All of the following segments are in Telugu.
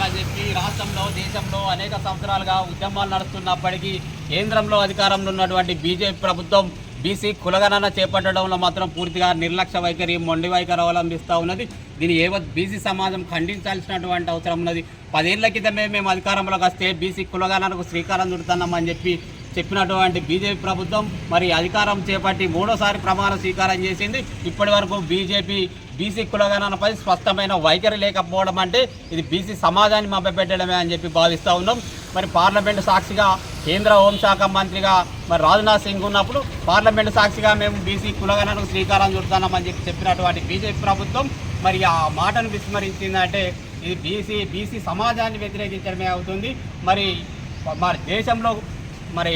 చేయాలని చెప్పి రాష్ట్రంలో దేశంలో అనేక సంవత్సరాలుగా ఉద్యమాలు నడుస్తున్నప్పటికీ కేంద్రంలో అధికారంలో ఉన్నటువంటి బీజేపీ ప్రభుత్వం బీసీ కులగణన చేపట్టడంలో మాత్రం పూర్తిగా నిర్లక్ష్య వైఖరి మొండి వైఖరి అవలంబిస్తూ ఉన్నది. దీని ఏవత్ బీసీ సమాజం ఖండించాల్సినటువంటి అవసరం ఉన్నది. పదేళ్ళ క్రితమే మేము అధికారంలోకి వస్తే బీసీ కులగణనకు శ్రీకారం చుడుతున్నామని చెప్పి చెప్పినటువంటి బీజేపీ ప్రభుత్వం మరి అధికారం చేపట్టి మూడోసారి ప్రమాణ స్వీకారం చేసింది. ఇప్పటి వరకు బీజేపీ బీసీ కులగణనపై స్పష్టమైన వైఖరి లేకపోవడం అంటే ఇది బీసీ సమాజాన్ని మభ్యపెట్టడమే అని చెప్పి భావిస్తూ ఉన్నాం. మరి పార్లమెంటు సాక్షిగా కేంద్ర హోంశాఖ మంత్రిగా మరి రాజ్నాథ్ సింగ్ ఉన్నప్పుడు పార్లమెంటు సాక్షిగా మేము బీసీ కులగణనకు శ్రీకారం చుడుతున్నామని చెప్పి చెప్పినటువంటి బీజేపీ ప్రభుత్వం మరి ఆ మాటను విస్మరించిందంటే ఇది బీసీ బీసీ సమాజాన్ని వ్యతిరేకించడమే అవుతుంది. మరి మరి దేశంలో మరి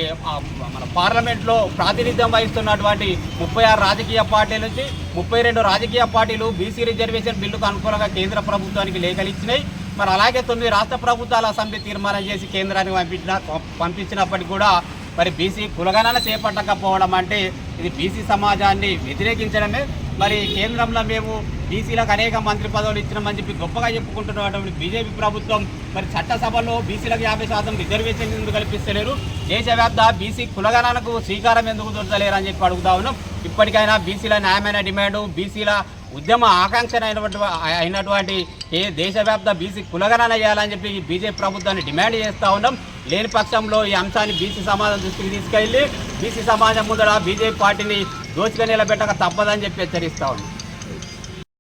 మన పార్లమెంట్లో ప్రాతినిధ్యం వహిస్తున్నటువంటి ముప్పై ఆరు రాజకీయ పార్టీల నుంచి ముప్పై రెండు రాజకీయ పార్టీలు బీసీ రిజర్వేషన్ బిల్లుకు అనుకూలంగా కేంద్ర ప్రభుత్వానికి లేఖలు ఇచ్చినాయి. మరి అలాగే తొమ్మిది రాష్ట్ర ప్రభుత్వాల అసెంబ్లీ తీర్మానం చేసి కేంద్రానికి పంపించిన పంపించినప్పటికీ కూడా మరి బీసీ కులగణన చేపట్టకపోవడం అంటే ఇది బీసీ సమాజాన్ని వ్యతిరేకించడమే. మరి కేంద్రంలో మేము బీసీలకు అనేక మంత్రి పదవులు ఇచ్చినామని చెప్పి గొప్పగా చెప్పుకుంటున్నటువంటి బీజేపీ ప్రభుత్వం మరి చట్టసభలో బీసీలకు యాభై శాతం రిజర్వేషన్ ఎందుకు కల్పిస్తలేరు? దేశవ్యాప్త బీసీ కులగణనకు శ్రీకారం ఎందుకు దొరకలేరు అని చెప్పి అడుగుతా ఉన్నాం. ఇప్పటికైనా బీసీల న్యాయమైన డిమాండు బీసీల ఉద్యమ ఆకాంక్ష అయినటువంటి అయినటువంటి ఏ దేశవ్యాప్త బీసీ కులగణన చేయాలని చెప్పి బీజేపీ ప్రభుత్వాన్ని డిమాండ్ చేస్తూ ఉన్నాం. లేని పక్షంలో ఈ అంశాన్ని బీసీ సమాజం దృష్టికి తీసుకెళ్ళి బీసీ సమాజం ముందర బీజేపీ పార్టీని దోచుకొని నిలబెట్టక తప్పదని చెప్పి హెచ్చరిస్తా ఉన్నాం.